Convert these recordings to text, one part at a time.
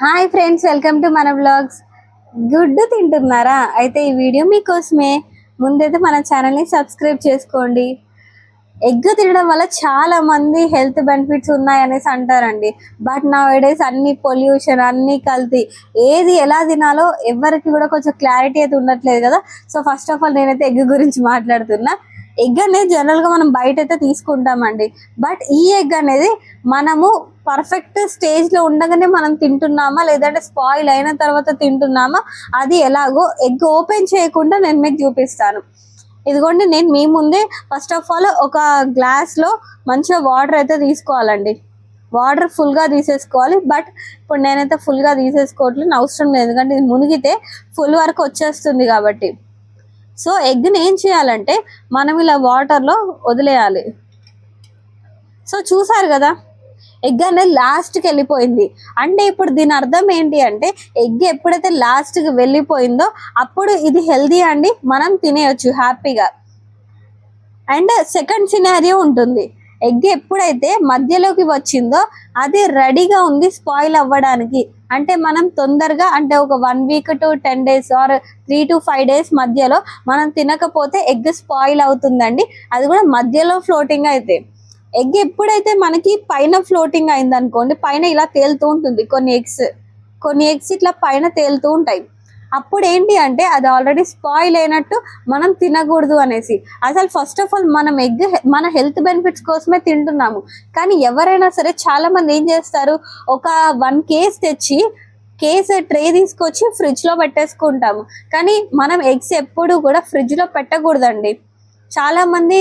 Hi friends welcome to మన blogs గుడ్డు తింటున్నారా? అయితే ఈ వీడియో మీకోసమే. ముందైతే మన ఛానల్ని సబ్స్క్రైబ్ చేసుకోండి. ఎగ్ తినడం వల్ల చాలా మంది హెల్త్ బెనిఫిట్స్ ఉన్నాయనేసి అంటారండి. బట్ నా డేస్ అన్ని పొల్యూషన్ అన్ని కల్తీ ఏది ఎలా తినాలో ఎవరికి కూడా కొంచెం క్లారిటీ అయితే ఉండట్లేదు కదా. సో ఫస్ట్ ఆఫ్ ఆల్ నేనైతే ఎగ్ గురించి మాట్లాడుతున్నా. ఎగ్ అనేది జనరల్గా మనం బయట అయితే తీసుకుంటామండి. బట్ ఈ ఎగ్ అనేది మనము పర్ఫెక్ట్ స్టేజ్లో ఉండగానే మనం తింటున్నామా లేదంటే స్పాయిల్ అయిన తర్వాత తింటున్నామా అది ఎలాగో ఎగ్ ఓపెన్ చేయకుండా నేను మీకు చూపిస్తాను. ఇదిగోండి నేను మీ ముందే ఫస్ట్ ఆఫ్ ఆల్ ఒక గ్లాస్లో మంచిగా వాటర్ అయితే తీసుకోవాలండి. వాటర్ ఫుల్గా తీసేసుకోవాలి బట్ ఇప్పుడు నేనైతే ఫుల్గా తీసేసుకోవట్లేదు అవసరం లేదు. ఎందుకంటే ఇది మునిగితే ఫుల్ వరకు వచ్చేస్తుంది కాబట్టి. సో ఎగ్ని ఏం చేయాలంటే మనం ఇలా వాటర్లో వదిలేయాలి. సో చూసారు కదా ఎగ్ అనేది లాస్ట్కి వెళ్ళిపోయింది. అంటే ఇప్పుడు దీని అర్థం ఏంటి అంటే ఎగ్ ఎప్పుడైతే లాస్ట్కి వెళ్ళిపోయిందో అప్పుడు ఇది హెల్దీ అండి మనం తినేయచ్చు హ్యాపీగా. అండ్ సెకండ్ సినారియో ఉంటుంది ఎగ్ ఎప్పుడైతే మధ్యలోకి వచ్చిందో అది రెడీగా ఉంది స్పాయిల్ అవ్వడానికి. అంటే మనం తొందరగా అంటే ఒక one week to ten days or three to five days మధ్యలో మనం తినకపోతే ఎగ్ స్పాయిల్ అవుతుందండి. అది కూడా మధ్యలో ఫ్లోటింగ్ అయితే. ఎగ్ ఎప్పుడైతే మనకి పైన ఫ్లోటింగ్ అయింది అనుకోండి పైన ఇలా తేలుతూ ఉంటుంది. కొన్ని ఎగ్స్ కొన్ని ఎగ్స్ ఇట్లా పైన తేలుతూ ఉంటాయి. అప్పుడు ఏంటి అంటే అది ఆల్రెడీ స్పాయిల్ అయినట్టు మనం తినకూడదు అనేసి. అసలు ఫస్ట్ ఆఫ్ ఆల్ మనం ఎగ్ మన హెల్త్ బెనిఫిట్స్ కోసమే తింటున్నాము. కానీ ఎవరైనా సరే చాలా మంది ఏం చేస్తారు? ఒక వన్ కేస్ తెచ్చి కేస్ ట్రే తీసుకొచ్చి ఫ్రిడ్జ్లో పెట్టేసుకుంటాము. కానీ మనం ఎగ్స్ ఎప్పుడు కూడా ఫ్రిడ్జ్లో పెట్టకూడదండి. చాలా మంది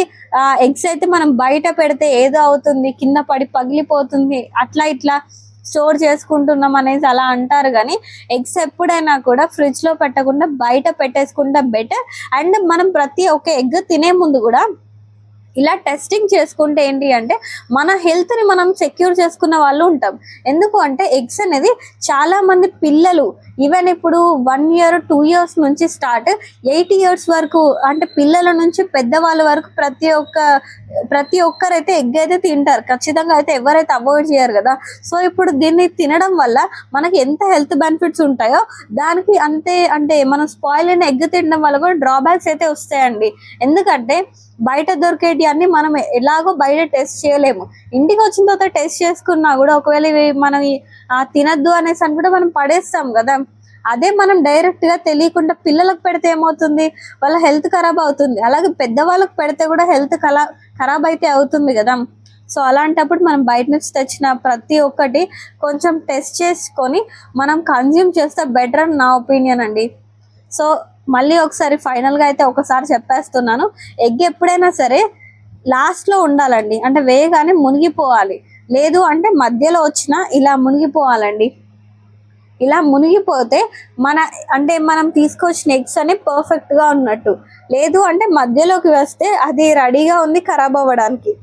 ఎగ్స్ అయితే మనం బయట పెడితే ఏదో అవుతుంది కింద పడి పగిలిపోతుంది అట్లా ఇట్లా స్టోర్ చేసుకుంటున్నాం అనేసి అలా అంటారు కానీ ఎగ్స్ ఎప్పుడైనా కూడా ఫ్రిడ్జ్లో పెట్టకుండా బయట పెట్టేసుకుంటే బెటర్. అండ్ మనం ప్రతి ఒక్క ఎగ్ తినే ముందు కూడా ఇలా టెస్టింగ్ చేసుకుంటే ఏంటి అంటే మన హెల్త్ని మనం సెక్యూర్ చేసుకున్న వాళ్ళు ఉంటాం. ఎందుకు అంటే ఎగ్స్ అనేది చాలా మంది పిల్లలు ఈవెన్ ఇప్పుడు వన్ ఇయర్ టూ ఇయర్స్ నుంచి స్టార్ట్ ఎయిట్ ఇయర్స్ వరకు అంటే పిల్లల నుంచి పెద్దవాళ్ళ వరకు ప్రతి ఒక్క ప్రతి ఒక్కరైతే ఎగ్ అయితే తింటారు. ఖచ్చితంగా అయితే ఎవరైతే అవాయిడ్ చేయరు కదా. సో ఇప్పుడు దీన్ని తినడం వల్ల మనకి ఎంత హెల్త్ బెనిఫిట్స్ ఉంటాయో దానికి అంతే అంటే మనం స్పాయిల్ అయిన ఎగ్ తినడం వల్ల కూడా డ్రాబ్యాక్స్ అయితే వస్తాయండి. ఎందుకంటే బయట దొరికేటి అన్ని మనం ఎలాగో బయట టెస్ట్ చేయలేము. ఇంటికి వచ్చిన తర్వాత టెస్ట్ చేసుకున్నా కూడా ఒకవేళ ఇవి మనం తినద్దు అనేసి అని కూడా మనం పడేస్తాం కదా. అదే మనం డైరెక్ట్గా తెలియకుండా పిల్లలకు పెడితే ఏమవుతుంది? వాళ్ళ హెల్త్ ఖరాబ్ అవుతుంది. అలాగే పెద్దవాళ్ళకి పెడితే కూడా హెల్త్ కలా ఖరాబ్ అయితే అవుతుంది కదా. సో అలాంటప్పుడు మనం బయట నుంచి తెచ్చిన ప్రతి ఒక్కటి కొంచెం టెస్ట్ చేసుకొని మనం కన్జ్యూమ్ చేస్తే బెటర్ అని నా ఒపీనియన్ అండి. సో మళ్ళీ ఒకసారి ఫైనల్గా అయితే ఒకసారి చెప్పేస్తున్నాను. ఎగ్ ఎప్పుడైనా సరే లాస్ట్లో ఉండాలండి. అంటే వేయగానే మునిగిపోవాలి. లేదు అంటే మధ్యలో వచ్చిన ఇలా మునిగిపోవాలండి. ఇలా మునిగిపోతే మన అంటే మనం తీసుకొచ్చిన ఎగ్స్ అని పర్ఫెక్ట్గా ఉన్నట్టు. లేదు అంటే మధ్యలోకి వస్తే అది రెడీగా ఉంది ఖరాబ్ అవ్వడానికి.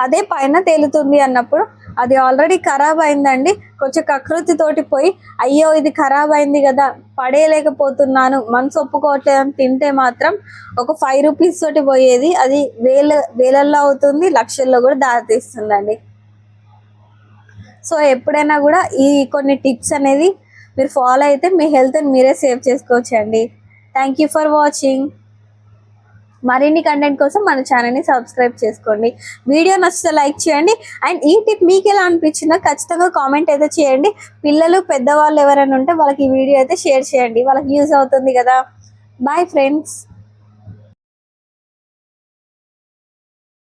అదే పైన తేలుతుంది అన్నప్పుడు అది ఆల్రెడీ ఖరాబ్ అయిందండి. కొంచెం కకృతి తోటి పోయి అయ్యో ఇది ఖరాబ్ అయింది కదా పడేయలేకపోతున్నాను మనసు ఒప్పుకోవట్లేదు అని తింటే మాత్రం ఒక ఫైవ్ రూపీస్ తోటి పోయేది. అది వేల వేలల్లో అవుతుంది లక్షల్లో కూడా దారితీస్తుందండి. సో ఎప్పుడైనా కూడా ఈ కొన్ని టిప్స్ అనేది మీరు ఫాలో అయితే మీ హెల్త్ని మీరే సేవ్ చేసుకోవచ్చండి. థ్యాంక్ యూ ఫర్ వాచింగ్ మరిన్ని కంటెంట్ కోసం మన ఛానల్ని సబ్స్క్రైబ్ చేసుకోండి. వీడియో నచ్చితే లైక్ చేయండి. అండ్ ఈ టిప్ మీకు ఎలా అనిపించిందో ఖచ్చితంగా కామెంట్ అయితే చేయండి. పిల్లలు పెద్దవాళ్ళు ఎవరైనా ఉంటే వాళ్ళకి ఈ వీడియో అయితే షేర్ చేయండి. వాళ్ళకి యూజ్ అవుతుంది కదా. Bye friends